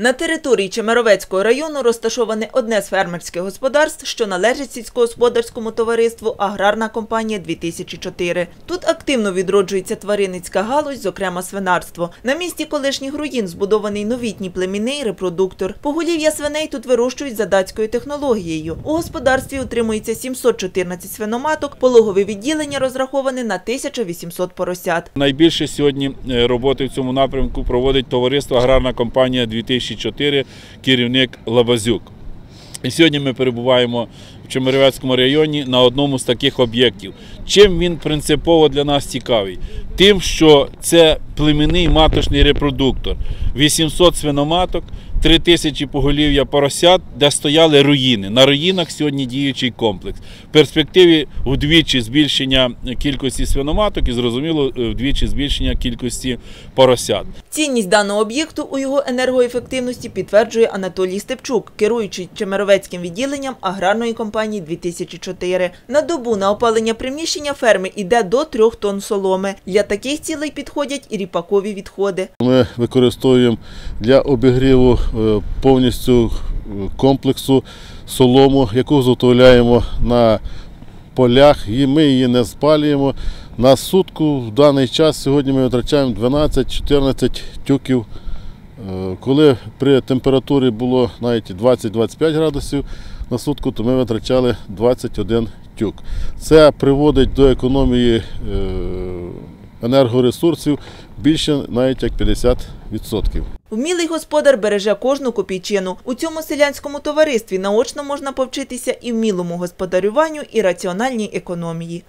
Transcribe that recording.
На території Чемеровецького району розташоване одне з фермерських господарств, що належить сільськогосподарському товариству Аграрна компанія 2004. Тут активно відроджується тваринницька галузь, зокрема свинарство. На місці колишніх руїн збудований новітній племінний репродуктор. Поголів'я свиней тут вирощують за датською технологією. У господарстві утримується 714 свиноматок, пологове відділення розраховане на 1800 поросят. Найбільше сьогодні е, роботи в цьому напрямку проводить товариство Аграрна компанія 2004, керівник Лабазюк. І сьогодні ми перебуваємо в Чемеревецькому районі на одному з таких об'єктів. Чим він принципово для нас цікавий? Тим, що це племінний маточний репродуктор. 800 свиноматок, 3000 поголів'я поросят, де стояли руїни. На руїнах сьогодні діючий комплекс. В перспективі вдвічі збільшення кількості свиноматок і, зрозуміло, вдвічі збільшення кількості поросят. Цінність даного об'єкту у його енергоефективності підтверджує Анатолій Степчук, керуючий Чемеровецьким відділенням аграрної компанії 2004. На добу на опалення приміщення ферми йде до трьох тонн соломи. Для таких цілей підходять і ріпакові відходи. Ми використовуємо для обігріву е, повністю е, комплексу солому, яку зготовляємо на полях, і ми її не спалюємо. На сутку в даний час сьогодні ми витрачаємо 12-14 тюків. Е, Коли при температурі було навіть 20-25 градусів на сутку, то ми витрачали 21 тюк. Це приводить до економії е, енергоресурсів більше навіть як 50%. Вмілий господар береже кожну копійчину. У цьому селянському товаристві наочно можна повчитися і вмілому господарюванню, і раціональній економії.